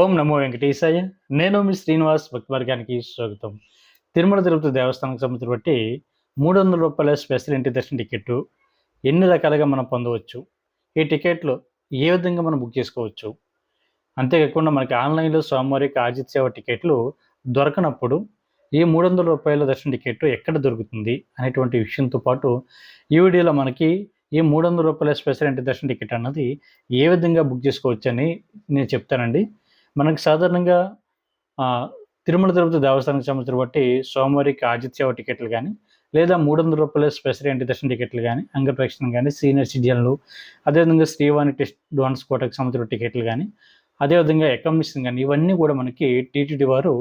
ఓం నమో వెంకటేశాయ. నేను మీ శ్రీనివాస్ భక్తి వర్గానికి స్వాగతం. తిరుమల తిరుపతి దేవస్థానం సంబంధించి బట్టి మూడు వందల రూపాయల స్పెషల్ ఇంటి దర్శన టికెట్ ఎన్ని రకాలుగా మనం పొందవచ్చు? ఈ టికెట్లు ఏ విధంగా మనం బుక్ చేసుకోవచ్చు? అంతేకాకుండా మనకి ఆన్లైన్లో సోమవారికి ఆజిత్ సేవ టికెట్లు దొరకనప్పుడు ఈ మూడు వందల రూపాయల దర్శన టికెట్ ఎక్కడ దొరుకుతుంది అనేటువంటి విషయంతో పాటు ఈ వీడియోలో మనకి ఈ మూడు వందల రూపాయల స్పెషల్ ఇంటి దర్శన టికెట్ అన్నది ఏ విధంగా బుక్ చేసుకోవచ్చు అని నేను చెప్తానండి. మనకు సాధారణంగా తిరుమల తిరుపతి దేవస్థానం సంబంధించిన బట్టి సోమవారికి ఆదిత్య టికెట్లు కానీ లేదా మూడు వందల రూపాయల స్పెషల్ ఎంటి దర్శన టికెట్లు కానీ అంగప్రేక్షణ కానీ సీనియర్ సిటిజన్లు అదేవిధంగా శ్రీవాణి టెస్ట్ డాన్స్ కోటకు సంబంధించిన టికెట్లు కానీ అదేవిధంగా అకామిడేషన్ కానీ ఇవన్నీ కూడా మనకి టీటీడీ వారు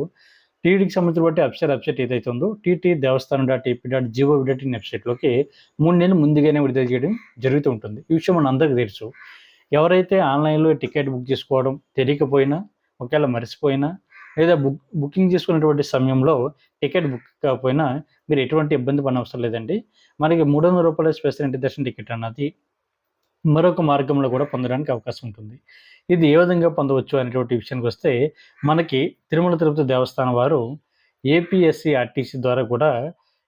టీటీడీకి సంబంధించిన బట్టి వెబ్సైట్ వెబ్సైట్ ఏదైతే ఉందో TT Devasthanam dot AP dot gov dot in వెబ్సైట్లోకి మూడు నెలలు ముందుగానే విడుదల చేయడం జరుగుతూ ఉంటుంది. ఈ విషయం మన అందరికీ తెలుసు. ఎవరైతే ఆన్లైన్లో టికెట్ బుక్ చేసుకోవడం తెలియకపోయినా ఒకవేళ మర్చిపోయినా లేదా బుక్ బుకింగ్ చేసుకున్నటువంటి సమయంలో టికెట్ బుక్ కాకపోయినా మీరు ఎటువంటి ఇబ్బంది పడిన అవసరం లేదండి. మనకి మూడు వందల రూపాయల స్పెషల్ ఇంటి దర్శన టికెట్ అన్నది మరొక మార్గంలో కూడా పొందడానికి అవకాశం ఉంటుంది. ఇది ఏ విధంగా పొందవచ్చు అనేటువంటి విషయానికి వస్తే మనకి తిరుమల తిరుపతి దేవస్థానం వారు ఏపీఎస్సి ఆర్టీసీ ద్వారా కూడా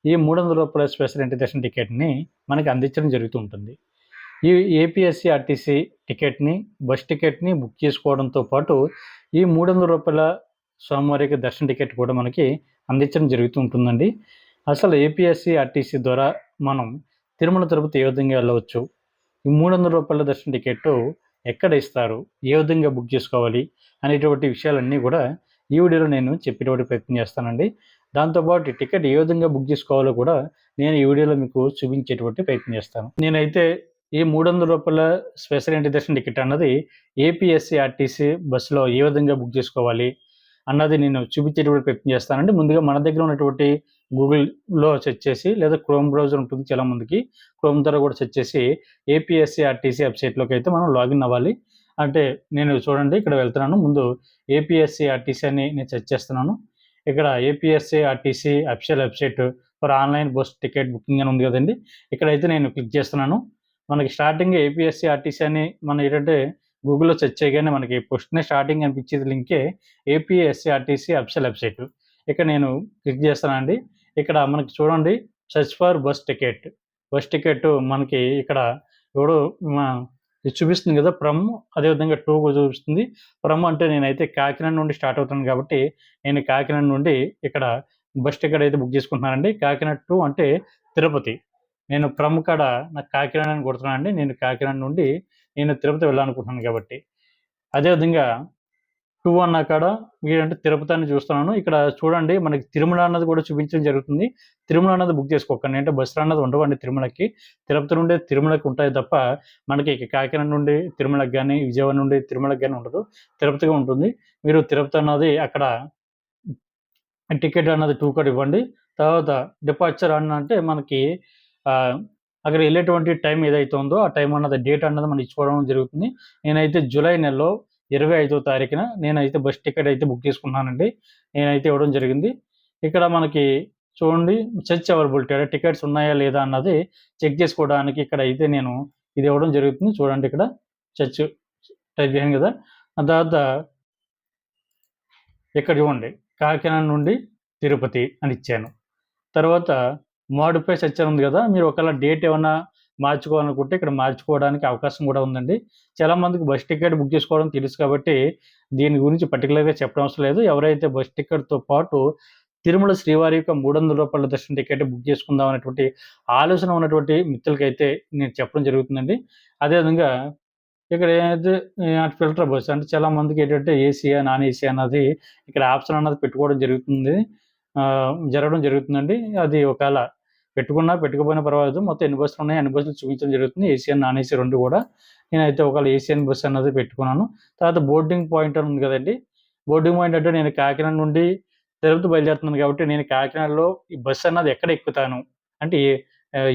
ఈ మూడు వందల రూపాయల స్పెషల్ ఇంటి దర్శన టికెట్ని మనకి అందించడం జరుగుతూ ఉంటుంది. ఈ ఏపీఎస్సి ఆర్టీసీ టికెట్ని బస్ టికెట్ని బుక్ చేసుకోవడంతో పాటు ఈ మూడు వందల రూపాయల స్వామివారికి దర్శన టికెట్ కూడా మనకి అందించడం జరుగుతూ ఉంటుందండి. అసలు ఏపీఎస్సి ఆర్టీసీ ద్వారా మనం తిరుమల తిరుపతి ఏ విధంగా వెళ్ళవచ్చు? ఈ మూడు వందల రూపాయల దర్శన టికెట్ ఎక్కడ ఇస్తారు? ఏ విధంగా బుక్ చేసుకోవాలి? అనేటువంటి విషయాలన్నీ కూడా ఈ వీడియోలో నేను చెప్పేటువంటి ప్రయత్నం చేస్తానండి. దాంతోపాటు టికెట్ ఏ విధంగా బుక్ చేసుకోవాలో కూడా నేను ఈ వీడియోలో మీకు చూపించేటువంటి ప్రయత్నం చేస్తాను. నేనైతే ఈ మూడు వందల రూపాయల స్పెషల్ ఎంట్రీ దర్శన టికెట్ అన్నది ఏపీఎస్సి ఆర్టీసీ బస్సులో ఏ విధంగా బుక్ చేసుకోవాలి అన్నది నేను చూపించేటువంటి ప్రయత్నం చేస్తానండి. ముందుగా మన దగ్గర ఉన్నటువంటి గూగుల్లో సెర్చ్ చేసి లేదా క్రోమ్ బ్రౌజర్ ఉంటుంది చాలా మందికి క్రోమ్ ద్వారా కూడా సెర్చ్ చేసి ఏపీఎస్సి ఆర్టీసీ వెబ్సైట్లోకి అయితే మనం లాగిన్ అవ్వాలి. అంటే నేను చూడండి ఇక్కడ వెళ్తున్నాను. ముందు ఏపీఎస్సి ఆర్టీసీ అని నేను సెర్చ్ చేస్తున్నాను. ఇక్కడ APSC RTC official website for online bus ticket booking అని ఉంది కదండి. ఇక్కడైతే నేను క్లిక్ చేస్తున్నాను. మనకి స్టార్టింగ్ ఏపీఎస్సీ ఆర్టీసీ అని మనం ఏంటంటే గూగుల్లో సెర్చ్ చేయగానే మనకి ఫస్ట్నే స్టార్టింగ్ అనిపించేది లింకే ఏపీఎస్సీ ఆర్టీసీ అఫిషియల్ వెబ్సైట్ ఇక్కడ నేను క్లిక్ చేస్తానండి. ఇక్కడ మనకి చూడండి search for bus ticket bus ticket మనకి ఇక్కడ ఎవడు ఇది చూపిస్తుంది కదా ప్రమ్ అదేవిధంగా టూ చూపిస్తుంది. ప్రమ్ అంటే నేనైతే కాకినాడ నుండి స్టార్ట్ అవుతాను కాబట్టి నేను కాకినాడ నుండి ఇక్కడ బస్ టికెట్ అయితే బుక్ చేసుకుంటున్నానండి. కాకినాడ టూ అంటే తిరుపతి. నేను ప్రముఖడ కాడ నాకు కాకినాడ అని కొడుతున్నాను అండి. నేను కాకినాడ నుండి నేను తిరుపతి వెళ్ళాలనుకుంటున్నాను కాబట్టి. అదేవిధంగా టూ అన్న కాడ మీరంటే తిరుపతి అని చూస్తున్నాను. ఇక్కడ చూడండి మనకి తిరుమల అన్నది కూడా చూపించడం జరుగుతుంది. తిరుమల అన్నది బుక్ చేసుకోకండి. అంటే బస్సులు అన్నది ఉండవండి తిరుమలకి. తిరుపతి నుండి తిరుమలకి ఉంటాయి తప్ప మనకి ఇక కాకినాడ నుండి తిరుమలకి కానీ విజయవాడ నుండి తిరుమలకి కానీ ఉండదు. తిరుపతిగా ఉంటుంది. మీరు తిరుపతి అన్నది అక్కడ టికెట్ అన్నది టూ కార్డ్ ఇవ్వండి. తర్వాత డిపార్చర్ అన్న అంటే మనకి అక్కడ వెళ్ళేటువంటి టైం ఏదైతే ఉందో ఆ టైం అన్నది డేట్ అన్నది మనం ఇచ్చుకోవడం జరుగుతుంది. నేనైతే జూలై నెలలో ఇరవై ఐదో తారీఖున నేనైతే బస్ టికెట్ అయితే బుక్ చేసుకున్నానండి. నేనైతే ఇవ్వడం జరిగింది. ఇక్కడ మనకి చూడండి సెర్చ్ అవైలబిలిటీ అంటే టికెట్స్ ఉన్నాయా లేదా అన్నది చెక్ చేసుకోవడానికి ఇక్కడ అయితే నేను ఇది ఇవ్వడం జరుగుతుంది. చూడండి ఇక్కడ సెర్చ్ టైప్ చేశాను కదా. ఆ తర్వాత ఇక్కడ చూడండి కాకినాడ నుండి తిరుపతి అని ఇచ్చాను. తర్వాత మోడిఫై సెక్షన్ ఉంది కదా మీరు ఒకవేళ డేట్ ఏమైనా మార్చుకోవాలనుకుంటే ఇక్కడ మార్చుకోవడానికి అవకాశం కూడా ఉందండి. చాలా మందికి బస్ టికెట్ బుక్ చేసుకోవడం తెలుసు కాబట్టి దీని గురించి పర్టికులర్గా చెప్పడం అవసరం లేదు. ఎవరైతే బస్ టికెట్తో పాటు తిరుమల శ్రీవారి యొక్క మూడు వందల రూపాయల దర్శన టికెట్ బుక్ చేసుకుందాం అనేటువంటి ఆలోచన ఉన్నటువంటి మిత్రులకైతే నేను చెప్పడం జరుగుతుందండి. అదేవిధంగా ఇక్కడ ఏదైతే ఫిల్టర్ బస్ అంటే చాలా మందికి ఏంటంటే ఏసీయా నాన్ ఏసీ అన్నది ఇక్కడ ఆప్షన్ అన్నది పెట్టుకోవడం జరుగుతుంది. ఆ, జరగడం జరుగుతుందండి. అది ఒకవేళ పెట్టుకున్నా పెట్టుకుపోయిన పర్వాలేదు. మొత్తం ఎన్ని బస్సులు ఉన్నాయి అన్ని బస్సులు చూపించడం జరుగుతుంది. ఏసీ నాన్ ఏసీ రెండు కూడా. నేనైతే ఒకవేళ ఏసీఎన్ బస్సు అన్నది పెట్టుకున్నాను. తర్వాత బోర్డింగ్ పాయింట్ అని ఉంది కదండి. బోర్డింగ్ పాయింట్ అంటే నేను కాకినాడ నుండి తిరుపతి బయలుదేరుతున్నాను కాబట్టి నేను కాకినాడలో ఈ బస్సు అన్నది ఎక్కడ ఎక్కుతాను? అంటే ఏ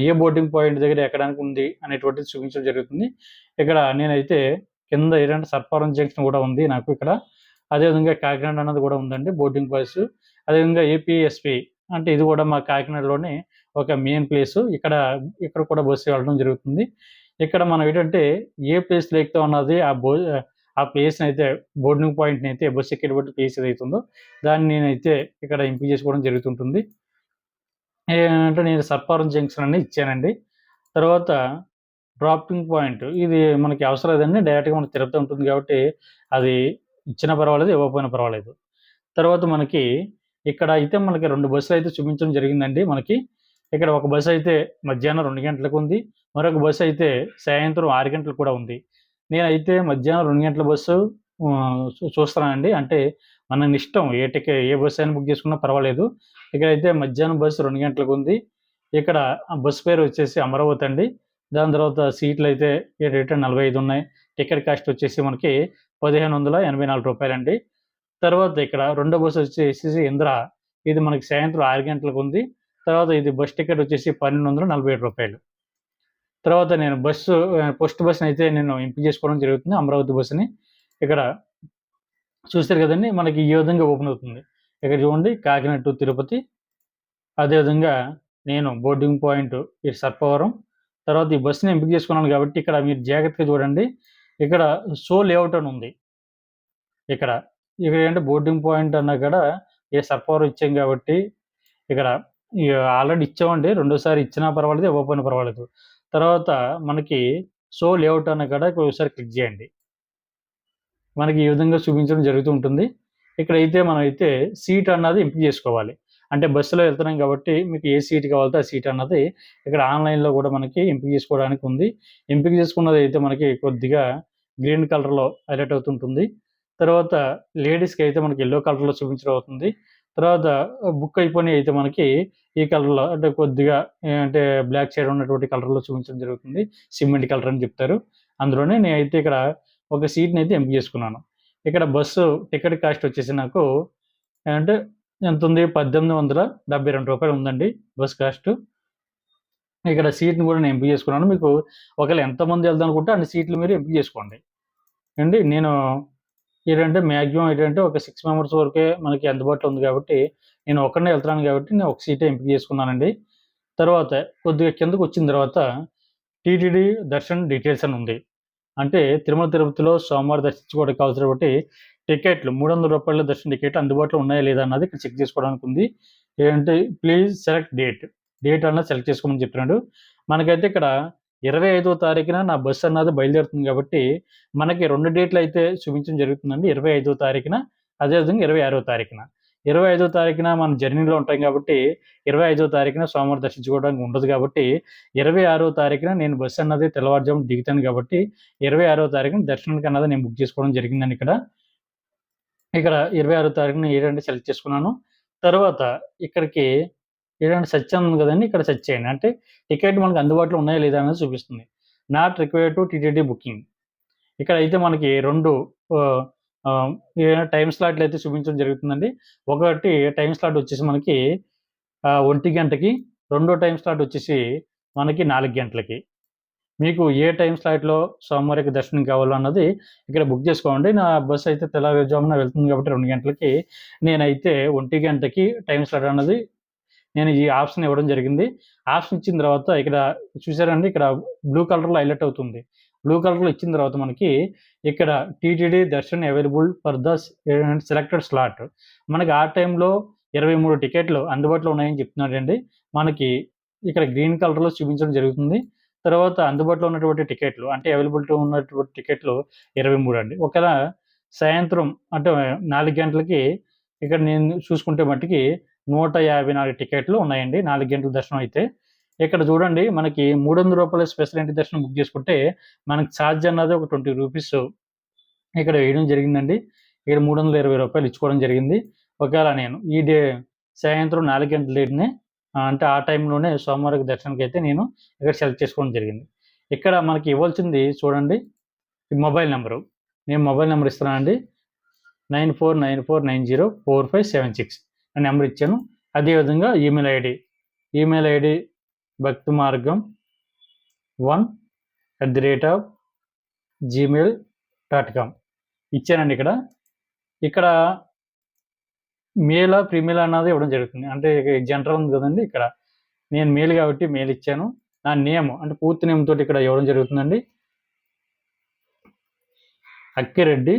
ఏ బోర్డింగ్ పాయింట్ దగ్గర ఎక్కడానికి ఉంది అనేటువంటిది చూపించడం జరుగుతుంది. ఇక్కడ నేనైతే కింద ఏంటంటే సర్పారం జంక్షన్ కూడా ఉంది నాకు ఇక్కడ. అదేవిధంగా కాకినాడ అన్నది కూడా ఉందండి బోర్డింగ్ బస్సు. అదేవిధంగా ఏపీఎస్పి అంటే ఇది కూడా మా కాకినాడలోనే ఒక మెయిన్ ప్లేస్ ఇక్కడ ఇక్కడ కూడా బస్సు వెళ్ళడం జరుగుతుంది. ఇక్కడ మనం ఏంటంటే ఏ ప్లేస్ ఎక్కుతాం ఉన్నది ఆ బో ఆ ప్లేస్ని అయితే బోర్డింగ్ పాయింట్ని అయితే బస్ ఎక్కేటప్పుడు ప్లేస్ ఏదైతుందో దాన్ని నేనైతే ఇక్కడ ఎంపిక చేసుకోవడం జరుగుతుంటుంది. ఏంటంటే నేను సర్పారం జంక్షన్ అని ఇచ్చానండి. తర్వాత డ్రాపింగ్ పాయింట్ ఇది మనకి అవసరం లేదండి. డైరెక్ట్గా మనకి తిరుపతి ఉంటుంది కాబట్టి అది ఇచ్చినా పర్వాలేదు ఇవ్వకపోయినా పర్వాలేదు. తర్వాత మనకి ఇక్కడ అయితే మనకి రెండు బస్సులు అయితే చూపించడం జరిగిందండి. మనకి ఇక్కడ ఒక బస్సు అయితే మధ్యాహ్నం రెండు గంటలకు ఉంది. మరొక బస్సు అయితే సాయంత్రం ఆరు గంటలకు కూడా ఉంది. నేనైతే మధ్యాహ్నం రెండు గంటల బస్సు చూస్తానండి. అంటే మన ఇష్టం ఏ టికెట్ ఏ బస్సు అయినా బుక్ చేసుకున్నా పర్వాలేదు. ఇక్కడైతే మధ్యాహ్నం బస్సు రెండు గంటలకు ఉంది. ఇక్కడ బస్సు పేరు వచ్చేసి అమరావతి అండి. దాని తర్వాత సీట్లు అయితే రేట్ నలభై ఐదు ఉన్నాయి. టికెట్ కాస్ట్ వచ్చేసి మనకి పదిహేను వందల ఎనభై నాలుగు రూపాయలండి. తర్వాత ఇక్కడ రెండో బస్సు వచ్చేసి ఇంద్ర. ఇది మనకి సాయంత్రం ఆరు గంటలకు ఉంది. తర్వాత ఇది బస్ టికెట్ వచ్చేసి పన్నెండు వందల నలభై ఏడు రూపాయలు. తర్వాత నేను బస్సు పోస్ట్ బస్సుని అయితే నేను ఎంపిక చేసుకోవడం జరుగుతుంది అమరావతి బస్సుని. ఇక్కడ చూస్తారు కదండి మనకి ఈ విధంగా ఓపెన్ అవుతుంది. ఇక్కడ చూడండి కాకినాడ టు తిరుపతి. అదేవిధంగా నేను బోర్డింగ్ పాయింట్ ఈ సర్పవరం. తర్వాత ఈ బస్సుని ఎంపిక చేసుకున్నాను కాబట్టి ఇక్కడ మీరు జాగ్రత్తగా చూడండి. ఇక్కడ సో లేఅవుట్ అని ఉంది. ఇక్కడ ఇక్కడ ఏంటంటే బోర్డింగ్ పాయింట్ అన్నా కూడా ఏ సర్పవరం ఇచ్చాం కాబట్టి ఇక్కడ ఆల్రెడీ ఇచ్చామండి. రెండోసారి ఇచ్చినా పర్వాలేదు ఇవ్వకపోయినా పర్వాలేదు. తర్వాత మనకి షో లేఅవుట్ అన్న కాడ ఒకసారి క్లిక్ చేయండి. మనకి ఈ విధంగా చూపించడం జరుగుతూ ఉంటుంది. ఇక్కడైతే మనం అయితే సీట్ అన్నది ఎంపిక చేసుకోవాలి. అంటే బస్సులో వెళ్తున్నాం కాబట్టి మీకు ఏ సీట్ కావాలంటే ఆ సీట్ అన్నది ఇక్కడ ఆన్లైన్లో కూడా మనకి ఎంపిక చేసుకోవడానికి ఉంది. ఎంపిక చేసుకున్నది అయితే మనకి కొద్దిగా గ్రీన్ కలర్లో హైలైట్ అవుతుంటుంది. తర్వాత లేడీస్కి అయితే మనకి ఎల్లో కలర్లో చూపించడం అవుతుంది. తర్వాత బుక్ అయిపోయి అయితే మనకి ఈ కలర్లో అంటే కొద్దిగా అంటే బ్లాక్ షేడ్ ఉన్నటువంటి కలర్లో చూపించడం జరుగుతుంది. సిమెంట్ కలర్ అని చెప్తారు. అందులోనే నేను అయితే ఇక్కడ ఒక సీట్ని అయితే ఎంపిక చేసుకున్నాను. ఇక్కడ బస్సు టికెట్ కాస్ట్ వచ్చేసి నాకు అంటే ఎంత ఉంది? పద్దెనిమిది వందల డెబ్బై రెండు రూపాయలు ఉందండి బస్ కాస్ట్ ఇక్కడ సీట్ని కూడా నేను ఎంపిక చేసుకున్నాను. మీకు ఒకవేళ ఎంతమంది వెళ్దాం అనుకుంటే అన్ని సీట్లు మీరు ఎంపిక చేసుకోండి. అండి నేను ఏంటంటే మ్యాక్సిమం ఏంటంటే ఒక సిక్స్ మెంబర్స్ వరకే మనకి అందుబాటులో ఉంది కాబట్టి నేను ఒక్కడనే వెళ్తున్నాను కాబట్టి నేను ఒక సీటే ఎంపిక చేసుకున్నానండి. తర్వాత కొద్దిగా కిందకు వచ్చిన తర్వాత టీటీడీ దర్శన్ డీటెయిల్స్ అని ఉంది. అంటే తిరుమల తిరుపతిలో సోమవారం దర్శించుకోవడానికి కావాల్సినటువంటి టికెట్లు మూడు వందల రూపాయల దర్శన టికెట్ అందుబాటులో ఉన్నాయా లేదా అన్నది ఇక్కడ చెక్ చేసుకోవడానికి ఉంది. ఏంటంటే ప్లీజ్ సెలెక్ట్ డేట్ డేట్ అన్నది సెలెక్ట్ చేసుకోమని చెప్తున్నాడు మనకైతే ఇక్కడ ఇరవై ఐదో తారీఖున నా బస్సు అన్నది బయలుదేరుతుంది కాబట్టి మనకి రెండు డేట్లు అయితే చూపించడం జరుగుతుందండి. ఇరవై ఐదో తారీఖున అదేవిధంగా ఇరవై ఆరో తారీఖున. ఇరవై ఐదో తారీఖున మనం జర్నీలో ఉంటాం కాబట్టి ఇరవై ఐదో తారీఖున సోమవారం దర్శించుకోవడానికి ఉండదు కాబట్టి ఇరవై ఆరో తారీఖున నేను బస్సు అన్నది తెల్లవారుజాము దిగుతాను కాబట్టి ఇరవై ఆరో తారీఖున దర్శనానికి అన్నది నేను బుక్ చేసుకోవడం జరిగిందని ఇక్కడ. ఇక్కడ ఇరవై ఆరో తారీఖున ఏంటంటే సెలెక్ట్ చేసుకున్నాను. తర్వాత ఇక్కడికి ఏదంటే సత్యం ఉంది కదండి ఇక్కడ సెర్చ్ చేయండి. అంటే టికెట్ మనకు అందుబాటులో ఉన్నాయా లేదా అనేది చూపిస్తుంది. Not required to TTD booking. ఇక్కడ అయితే మనకి రెండు టైం స్లాట్లు అయితే చూపించడం జరుగుతుందండి. ఒకటి టైం స్లాట్ వచ్చేసి మనకి ఒంటి గంటకి రెండో టైం స్లాట్ వచ్చేసి మనకి నాలుగు గంటలకి. మీకు ఏ టైం స్లాట్లో సోమవారికి దర్శనం కావాలో అన్నది ఇక్కడ బుక్ చేసుకోండి. నా బస్ అయితే తెల్లవారుజామున వెళ్తుంది కాబట్టి రెండు గంటలకి. నేనైతే ఒంటి గంటకి టైం స్లాట్ అన్నది నేను ఈ ఆప్షన్ ఇవ్వడం జరిగింది. ఆప్షన్ ఇచ్చిన తర్వాత ఇక్కడ చూసారండి ఇక్కడ బ్లూ కలర్లో హైలైట్ అవుతుంది. బ్లూ కలర్లో ఇచ్చిన తర్వాత మనకి ఇక్కడ TTD darshan available for the selected slot. మనకి ఆ టైంలో ఇరవై మూడు టికెట్లు అందుబాటులో ఉన్నాయని చెప్తున్నాడండి. మనకి ఇక్కడ గ్రీన్ కలర్లో చూపించడం జరుగుతుంది. తర్వాత అందుబాటులో ఉన్నటువంటి టికెట్లు అంటే అవైలబిలిటీ ఉన్నటువంటి టికెట్లు ఇరవై మూడు అండి. ఒకవేళ సాయంత్రం అంటే నాలుగు గంటలకి ఇక్కడ నేను చూసుకుంటే మట్టికి నూట యాభై నాలుగు టికెట్లు ఉన్నాయండి. నాలుగు గంటల దర్శనం అయితే. ఇక్కడ చూడండి మనకి మూడు వందల రూపాయల స్పెషల్ ఎంట్రీ దర్శనం బుక్ చేసుకుంటే మనకి ఛార్జ్ అన్నది ఒక ట్వంటీ రూపీస్ ఇక్కడ వేయడం జరిగిందండి. ఇక్కడ మూడు వందల ఇరవై రూపాయలు ఇచ్చుకోవడం జరిగింది. ఒకవేళ నేను ఈ డే సాయంత్రం నాలుగు గంటల లేట్నే అంటే ఆ టైంలోనే సోమవారం దర్శనానికి అయితే నేను ఇక్కడ సెలెక్ట్ చేసుకోవడం జరిగింది. ఇక్కడ మనకి ఇవ్వాల్సింది చూడండి మొబైల్ నెంబరు. నేను mobile number ఇస్తున్నానండి. Nine four nine four nine zero four five seven six. Number ఇచ్చాను. అదేవిధంగా email ID. Email ID Bhakti Margam one at the rate of Gmail dot com. ఇచ్చానండి ఇక్కడ. ఇక్కడ మేలా ప్రీమెయిల్ అన్నది ఇవ్వడం జరుగుతుంది. అంటే జనరల్ ఉంది కదండి ఇక్కడ. నేను మేల్ కాబట్టి మేల్ ఇచ్చాను. నా నేమ్ అంటే పూర్తి నేమ్ తోటి ఇక్కడ ఇవ్వడం జరుగుతుందండి. అక్కిరెడ్డి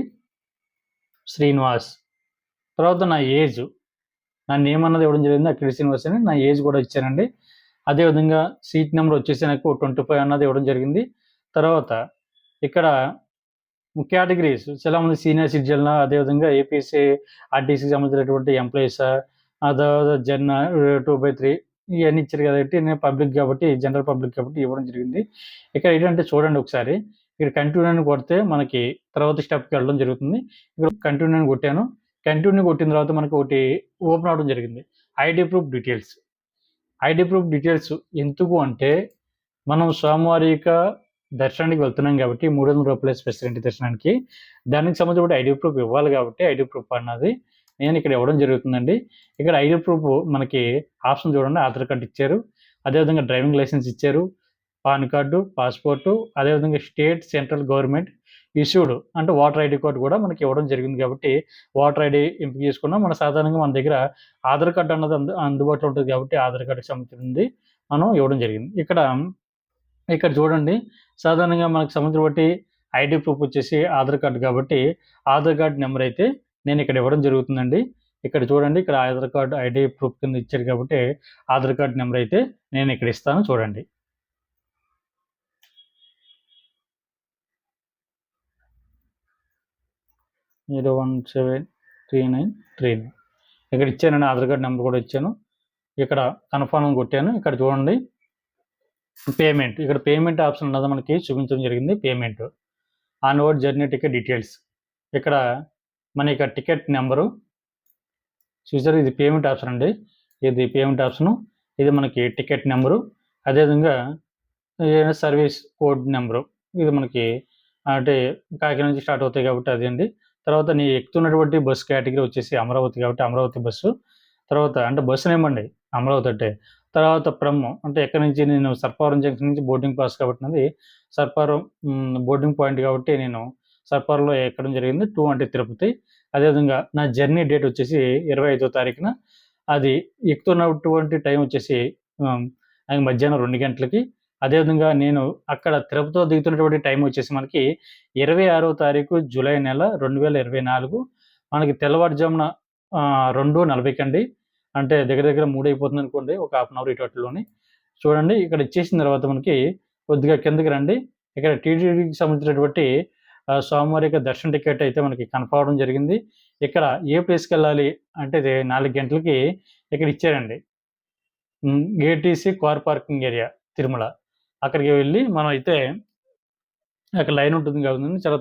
శ్రీనివాస్. తర్వాత నా ఏజ్ నా నేమ్ అన్నది ఇవ్వడం జరిగింది. అక్కిరెడ్డి శ్రీనివాస్ అని. నా ఏజ్ కూడా ఇచ్చానండి. అదేవిధంగా సీట్ నెంబర్ వచ్చేసి నాకు ట్వంటీ ఫైవ్ అన్నది ఇవ్వడం జరిగింది. తర్వాత ఇక్కడ కేటగిరీస్ చాలామంది సీనియర్ సిటిజన్ అదేవిధంగా ఏపీసీ ఆర్టీసీకి సంబంధించినటువంటి ఎంప్లాయీస్ అదే జన్ టూ బై త్రీ ఇవన్నీ ఇచ్చారు కాబట్టి నేను పబ్లిక్ కాబట్టి జనరల్ పబ్లిక్ కాబట్టి ఇవ్వడం జరిగింది. ఇక్కడ ఏంటంటే చూడండి ఒకసారి. ఇక్కడ కంటిన్యూ అని కొడితే మనకి తర్వాత స్టెప్కి వెళ్ళడం జరుగుతుంది. ఇక్కడ కంటిన్యూ అని కొట్టాను. కంటిన్యూ కొట్టిన తర్వాత మనకు ఒకటి ఓపెన్ అవడం జరిగింది. ID proof details. ID proof details ఎందుకు అంటే మనం సోమవారిక దర్శనానికి వెళ్తున్నాం కాబట్టి మూడు వందల రూపాయల స్పెషాలిటీ దర్శనానికి. దానికి సంబంధించిన ఐడి ప్రూఫ్ ఇవ్వాలి కాబట్టి ఐడి ప్రూఫ్ అన్నది నేను ఇక్కడ ఇవ్వడం జరుగుతుందండి. ఇక్కడ ఐడి ప్రూఫ్ మనకి ఆప్షన్ చూడండి ఆధార్ కార్డు ఇచ్చారు. అదేవిధంగా డ్రైవింగ్ లైసెన్స్ ఇచ్చారు. పాన్ కార్డు పాస్పోర్టు అదేవిధంగా స్టేట్ సెంట్రల్ గవర్నమెంట్ ఇష్యూడ్ అంటే వాటర్ ఐడి కార్డు కూడా మనకి ఇవ్వడం జరిగింది కాబట్టి వాటర్ ఐడి ఎంపిక చేసుకున్నా. మన సాధారణంగా మన దగ్గర ఆధార్ కార్డు అన్నది అందు అందుబాటులో ఉంటుంది కాబట్టి ఆధార్ కార్డుకి సంబంధించింది మనం ఇవ్వడం జరిగింది. ఇక్కడ ఇక్కడ చూడండి. సాధారణంగా మనకు సంబంధించిన బట్టి ఐడి ప్రూఫ్ వచ్చేసి ఆధార్ కార్డు కాబట్టి ఆధార్ కార్డు నెంబర్ అయితే నేను ఇక్కడ ఇవ్వడం జరుగుతుందండి. ఇక్కడ చూడండి. ఇక్కడ ఆధార్ కార్డు ఐడి ప్రూఫ్ కింద ఇచ్చారు కాబట్టి ఆధార్ కార్డు నెంబర్ అయితే నేను ఇక్కడ ఇస్తాను. చూడండి. Zero one seven three nine three nine. ఇక్కడ ఇచ్చానండి ఆధార్ కార్డ్ నెంబర్ కూడా ఇచ్చాను. ఇక్కడ కన్ఫర్మ్ కొట్టాను. ఇక్కడ చూడండి. పేమెంట్. ఇక్కడ పేమెంట్ ఆప్షన్ ఉన్నది మనకి చూపించడం జరిగింది. Payment. Onward journey ticket details. ఇక్కడ మన యొక్క టికెట్ నెంబరు. చూసారు? ఇది పేమెంట్ ఆప్షన్ అండి. ఇది పేమెంట్ ఆప్షను. ఇది మనకి టికెట్ నెంబరు. అదేవిధంగా సర్వీస్ కోడ్ నెంబరు. ఇది మనకి అంటే కాకినాడ నుంచి స్టార్ట్ అవుతాయి కాబట్టి అదే అండి. తర్వాత నీ ఎక్కుతున్నటువంటి బస్సు కేటగిరీ వచ్చేసి అమరావతి కాబట్టి అమరావతి బస్సు. తర్వాత అంటే బస్సు నేమండి అమరావతి అంటే. తర్వాత ప్రమ్ అంటే ఎక్కడి నుంచి నేను సర్పారం జంక్షన్ నుంచి బోర్డింగ్ పాస్ కాబట్టి సర్పారం బోర్డింగ్ పాయింట్ కాబట్టి నేను సర్పారంలో ఎక్కడం జరిగింది టూ అంటే తిరుపతి. అదేవిధంగా నా జర్నీ డేట్ వచ్చేసి ఇరవై ఐదో తారీఖున. అది ఎక్కుతున్నటువంటి టైం వచ్చేసి మధ్యాహ్నం రెండు గంటలకి. అదేవిధంగా నేను అక్కడ తిరుపతిలో దిగుతున్నటువంటి టైం వచ్చేసి మనకి ఇరవై ఆరో తారీఖు జూలై నెల రెండు వేల ఇరవై నాలుగు. మనకి తెల్లవారుజామున రెండు నలభైకి అండి అంటే దగ్గర దగ్గర మూడు అయిపోతుంది అనుకోండి ఒక హాఫ్ అన్ అవర్ ఇటులోని చూడండి ఇక్కడ ఇచ్చేసిన తర్వాత మనకి కొద్దిగా కిందకి రండి. ఇక్కడ టీటీడీకి సంబంధించినటువంటి స్వామివారి యొక్క దర్శన టికెట్ అయితే మనకి కన్ఫర్మ్ అవడం జరిగింది. ఇక్కడ ఏ ప్లేస్కి వెళ్ళాలి అంటే నాలుగు గంటలకి ఇక్కడ ఇచ్చారండి. ATC car parking area Tirumala. అక్కడికి వెళ్ళి మనం అయితే అక్కడ లైన్ ఉంటుంది కాబట్టి చాలా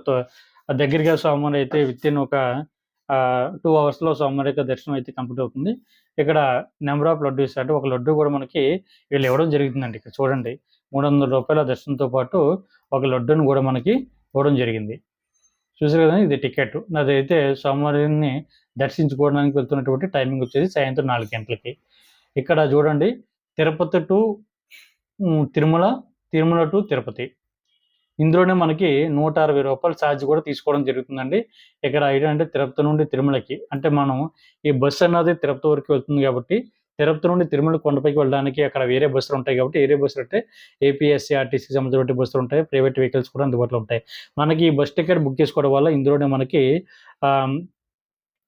దగ్గరగా స్వామివారి అయితే విత్ ఇన్ ఒక టూ అవర్స్లో స్వామివారి యొక్క దర్శనం అయితే కంప్లీట్ అవుతుంది. ఇక్కడ నెంబర్ ఆఫ్ లడ్డు ఇస్తారు ఒక లడ్డు కూడా మనకి వీళ్ళు ఇవ్వడం జరుగుతుందండి ఇక్కడ చూడండి. మూడు వందల రూపాయల దర్శనంతో పాటు ఒక లడ్డును కూడా మనకి ఇవ్వడం జరిగింది. చూసారు కదా ఇది టికెట్. నాదైతే సోమవారిని దర్శించుకోవడానికి వెళ్తున్నటువంటి టైమింగ్ వచ్చేసి సాయంత్రం నాలుగు గంటలకి. ఇక్కడ చూడండి తిరుపతి టు తిరుమల తిరుమల టు తిరుపతి. ఇందులోనే మనకి నూట అరవై రూపాయల ఛార్జ్ కూడా తీసుకోవడం జరుగుతుందండి. ఇక్కడ ఏంటంటే తిరుపతి నుండి తిరుమలకి. అంటే మనం ఈ బస్సు అన్నది తిరుపతి వరకు వెళ్తుంది కాబట్టి తిరుపతి నుండి తిరుమల కొండపైకి వెళ్ళడానికి అక్కడ వేరే బస్సులు ఉంటాయి కాబట్టి వేరే బస్సులు అంటే ఏపీఎస్సీ ఆర్టీసీ సంబంధించిన బస్సులు ఉంటాయి. ప్రైవేట్ వెహికల్స్ కూడా అందుబాటులో ఉంటాయి. మనకి ఈ బస్ టికెట్ బుక్ చేసుకోవడం వల్ల ఇందులోనే మనకి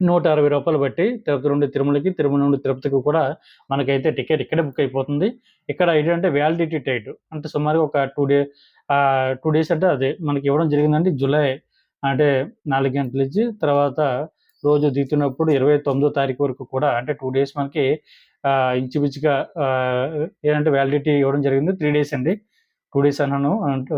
నూట అరవై రూపాయలు బట్టి తిరుపతి నుండి తిరుమలకి తిరుమల నుండి తిరుపతికి కూడా మనకైతే టికెట్ ఇక్కడే బుక్ అయిపోతుంది. ఇక్కడ ఏంటంటే వ్యాలిడిటీ టైట్ అంటే సుమారుగా ఒక టూ డే టూ డేస్ అంటే అదే మనకి ఇవ్వడం జరిగిందండి జూలై అంటే నాలుగు గంటల నుంచి తర్వాత రోజు దిగుతున్నప్పుడు ఇరవై తొమ్మిదో తారీఖు వరకు కూడా అంటే టూ డేస్ మనకి ఇంచుమించుగా ఏంటంటే వ్యాలిడిటీ ఇవ్వడం జరిగింది. త్రీ డేస్ అండి. టూ డేస్ అన్నాను అంటూ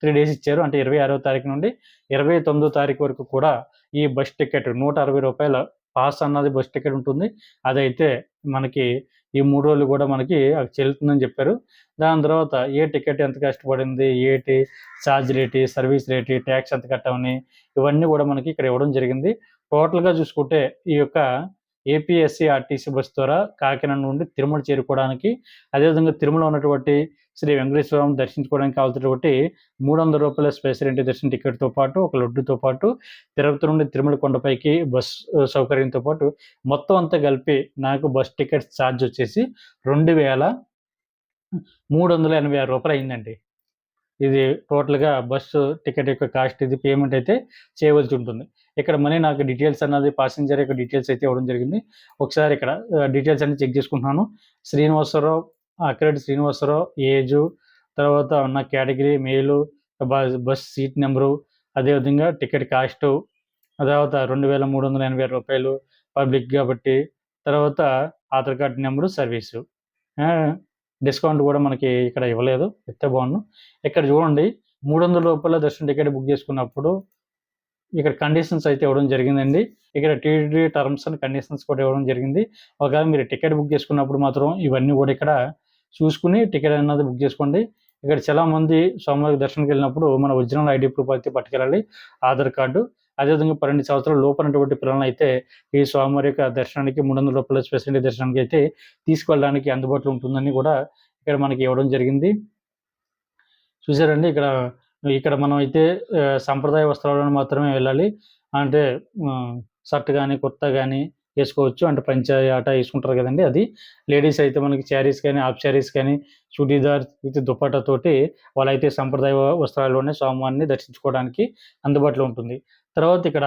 త్రీ డేస్ ఇచ్చారు. అంటే ఇరవై ఆరో తారీఖు నుండి ఇరవై తొమ్మిదో తారీఖు వరకు కూడా ఈ బస్ టికెట్ నూట అరవై రూపాయల పాస్ అన్నది బస్ టికెట్ ఉంటుంది. అదైతే మనకి ఈ మూడు రోజులు కూడా మనకి చెల్లుతుందని చెప్పారు. దాని తర్వాత ఏ టికెట్ ఎంత కష్టపడింది ఏటి charge rate service rate tax ఎంత కట్టమని ఇవన్నీ కూడా మనకి ఇక్కడ ఇవ్వడం జరిగింది. టోటల్గా చూసుకుంటే ఈ యొక్క ఏపీఎస్సీ ఆర్టీసీ బస్ ద్వారా కాకినాడ నుండి తిరుమల చేరుకోవడానికి అదేవిధంగా తిరుమల ఉన్నటువంటి శ్రీ వెంకటేశ్వరం దర్శించుకోవడానికి కావాల్సినటువంటి మూడు వందల రూపాయల స్పెషల్ ఎంట్రీ దర్శన టికెట్తో పాటు ఒక లడ్డుతో పాటు తిరుపతి నుండి తిరుమల కొండపైకి బస్ సౌకర్యంతో పాటు మొత్తం అంతా కలిపి నాకు బస్ టికెట్ ఛార్జ్ వచ్చేసి రెండు వేల మూడు వందల ఎనభై ఆరు రూపాయలు అయిందండి ఇది టోటల్‌గా బస్సు టికెట్ యొక్క కాస్ట్ ఇది పేమెంట్ అయితే చేయవలసి ఉంటుంది. ఇక్కడ మళ్ళీ నాకు డీటెయిల్స్ అన్నది పాసెంజర్ యొక్క డీటెయిల్స్ అయితే ఇవ్వడం జరిగింది. ఒకసారి ఇక్కడ డీటెయిల్స్ అన్ని చెక్ చేసుకుంటున్నాను. శ్రీనివాసరావు, అక్కిరెడ్డి శ్రీనివాసరావు, ఏజు, తర్వాత ఉన్న category male, bus bus seat number, అదేవిధంగా టికెట్ కాస్టు, తర్వాత రెండు వేల మూడు వందల ఎనభై రూ. 2386 పబ్లిక్ కాబట్టి, తర్వాత Aadhaar card number, service. Discount కూడా మనకి ఇక్కడ ఇవ్వలేదు. ఇస్తే బాగుండు ఇక్కడ చూడండి మూడు వందల రూపాయల దర్శనం టికెట్ బుక్ చేసుకున్నప్పుడు ఇక్కడ కండిషన్స్ అయితే ఇవ్వడం జరిగిందండి. ఇక్కడ టీడీ టర్మ్స్ అండ్ కండిషన్స్ కూడా ఇవ్వడం జరిగింది. ఒకవేళ మీరు టికెట్ బుక్ చేసుకున్నప్పుడు మాత్రం ఇవన్నీ కూడా ఇక్కడ చూసుకొని టికెట్ అన్నది బుక్ చేసుకోండి. ఇక్కడ చాలామంది స్వామివారి దర్శనానికి వెళ్ళినప్పుడు మన ఒరిజినల్ ఐడి ప్రూఫ్ అయితే పట్టుకెళ్ళాలి. ఆధార్ కార్డు, అదేవిధంగా 12 సంవత్సరాల లోపనటువంటి పిల్లలను అయితే ఈ స్వామివారి యొక్క దర్శనానికి మూడు వందల రూపాయల స్పెషాలిటీ దర్శనానికి అయితే తీసుకెళ్ళడానికి అందుబాటులో ఉంటుందని కూడా ఇక్కడ మనకి ఇవ్వడం జరిగింది. చూసారండి ఇక్కడ, ఇక్కడ మనం అయితే సంప్రదాయ వస్త్రాలను మాత్రమే వెళ్ళాలి. అంటే షర్ట్ కానీ కుర్తా కానీ వేసుకోవచ్చు అంటే పంచాయ ఆట వేసుకుంటారు కదండి అది. లేడీస్ అయితే మనకి శారీస్ కానీ, హాఫ్ శారీస్ కానీ, చుడీదార్ విత్ దుపట్టా తోటి వాళ్ళైతే సంప్రదాయ వస్త్రాల్లోనే స్వామివారిని దర్శించుకోవడానికి అందుబాటులో ఉంటుంది. తర్వాత ఇక్కడ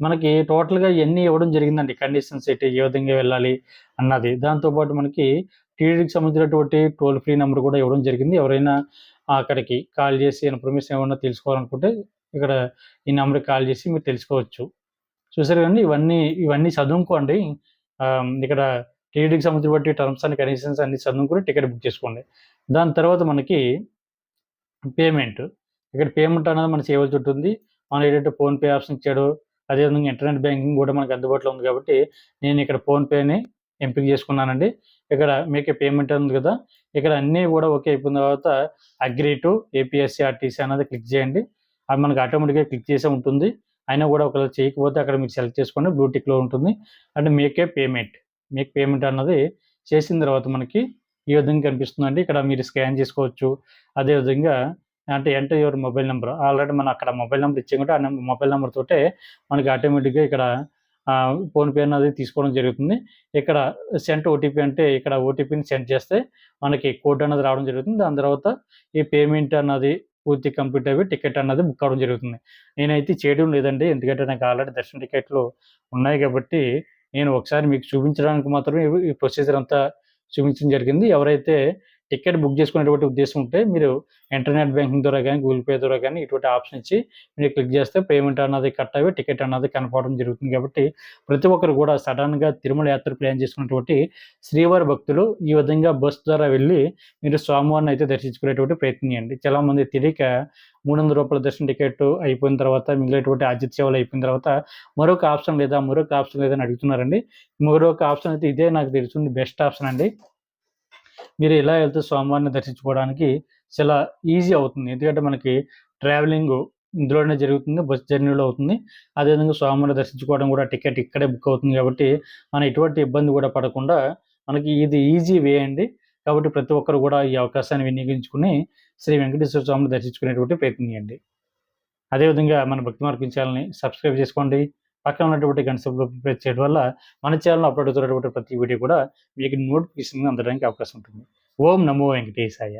మనకి టోటల్‌గా ఇవన్నీ ఇవ్వడం జరిగిందండి. కండిషన్స్ ఏంటి, ఏ విధంగా వెళ్ళాలి అన్నది. దాంతో పాటు మనకి టీడీకి సంబంధించినటువంటి టోల్ ఫ్రీ నెంబర్ కూడా ఇవ్వడం జరిగింది. ఎవరైనా అక్కడికి కాల్ చేసి ఇన్ఫర్మేషన్ ఏమన్నా తెలుసుకోవాలనుకుంటే ఇక్కడ ఈ నెంబర్కి కాల్ చేసి మీరు తెలుసుకోవచ్చు. చూసారు కానీ ఇవన్నీ, ఇవన్నీ చదువుకోండి. ఇక్కడ ఇక్కడ సంబంధించి బట్టి టర్మ్స్ అండ్ కండిషన్స్ అన్ని చదువుకొని టికెట్ బుక్ చేసుకోండి. దాని తర్వాత మనకి పేమెంట్. ఇక్కడ పేమెంట్ అనేది మనం చేయవలసి ఉంటుంది. మనం ఏంటంటే ఫోన్‌పే ఆప్షన్ ఇచ్చాడు. అదేవిధంగా ఇంటర్నెట్ బ్యాంకింగ్ కూడా మనకు అందుబాటులో ఉంది కాబట్టి నేను ఇక్కడ ఫోన్‌పేని ఎంపిక చేసుకున్నానండి. ఇక్కడ మీకు పేమెంట్ ఉంది కదా! ఇక్కడ అన్నీ కూడా ఓకే అయిపోయిన తర్వాత అగ్రి టు ఏపీఎస్‌సీఆర్‌టీసీ అనేది క్లిక్ చేయండి. అది మనకు ఆటోమేటిక్‌గా క్లిక్ చేసే ఉంటుంది. అయినా కూడా ఒకవేళ చేయకపోతే అక్కడ మీరు సెలెక్ట్ చేసుకోండి. బ్లూ టిక్‌లో ఉంటుంది. అంటే make a payment. Make payment అన్నది చేసిన తర్వాత మనకి ఈ విధంగా కనిపిస్తుందండి. ఇక్కడ మీరు స్కాన్ చేసుకోవచ్చు. అదేవిధంగా అంటే enter your mobile number already మనం అక్కడ మొబైల్ నెంబర్ ఇచ్చాం ఆ మొబైల్ నెంబర్ తోటే మనకి ఆటోమేటిక్‌గా ఇక్కడ ఫోన్‌పే అన్నది తీసుకోవడం జరుగుతుంది. ఇక్కడ సెంట్ ఓటీపీ అంటే ఇక్కడ ఓటీపీని సెండ్ చేస్తే మనకి కోడ్ అన్నది రావడం జరుగుతుంది. దాని తర్వాత ఈ పేమెంట్ అన్నది పూర్తి కంప్లీట్ అయ్యి టికెట్ అన్నది బుక్ అవ్వడం జరుగుతుంది. నేనైతే చేయడం లేదండి. ఎందుకంటే నాకు ఆల్రెడీ దర్శన టికెట్లు ఉన్నాయి కాబట్టి నేను ఒకసారి మీకు చూపించడానికి మాత్రమే ఈ ప్రొసీజర్ అంతా చూపించడం జరిగింది. ఎవరైతే టికెట్ బుక్ చేసుకునేటువంటి ఉద్దేశం ఉంటే మీరు ఇంటర్నెట్ బ్యాంకింగ్ ద్వారా కానీ గూగుల్ పే ద్వారా కానీ ఇటువంటి ఆప్షన్ ఇచ్చి మీరు క్లిక్ చేస్తే పేమెంట్ అన్నది కట్ అయ్యి టికెట్ అన్నది కనపడడం జరుగుతుంది కాబట్టి ప్రతి ఒక్కరు కూడా సడన్గా తిరుమల యాత్ర ప్లాన్ చేసుకున్నటువంటి శ్రీవారి భక్తులు ఈ విధంగా బస్ ద్వారా వెళ్ళి మీరు స్వామివారిని అయితే దర్శించుకునేటువంటి ప్రయత్నం చేయండి. చాలామంది తెలియక మూడు వందల రూపాయల దర్శనం టికెట్ అయిపోయిన తర్వాత మిగిలినటువంటి ఆతిథ్య సేవలు అయిపోయిన తర్వాత మరొక ఆప్షన్ లేదా, మరొక ఆప్షన్ లేదని అడుగుతున్నారండి. మరొక ఆప్షన్ అయితే ఇదే నాకు తెలుస్తుంది బెస్ట్ ఆప్షన్ అండి. మీరు ఇలా వెళ్తే స్వామివారిని దర్శించుకోవడానికి చాలా ఈజీ అవుతుంది. ఎందుకంటే మనకి ట్రావెలింగ్ ఇందులోనే జరుగుతుంది. బస్ జర్నీలో అవుతుంది. అదేవిధంగా స్వామివారిని దర్శించుకోవడం కూడా టికెట్ ఇక్కడే బుక్ అవుతుంది కాబట్టి మనం ఎటువంటి ఇబ్బంది కూడా పడకుండా మనకి ఇది ఈజీ వే అండి. కాబట్టి ప్రతి ఒక్కరు కూడా ఈ అవకాశాన్ని వినియోగించుకొని శ్రీ వెంకటేశ్వర స్వామిని దర్శించుకునేటువంటి ప్రయత్నం చేయండి. అదేవిధంగా మన భక్తి మార్గం సబ్స్క్రైబ్ చేసుకోండి. పక్కన ఉన్నటువంటి గంట సింబల్ ప్రెస్ చేయడం వల్ల మన ఛానల్ అప్‌లోడ్ అవుతున్నటువంటి ప్రతి వీడియో కూడా మీకు నోటిఫికేషన్ అందడానికి అవకాశం ఉంటుంది. ఓం నమో వెంకటేశాయ.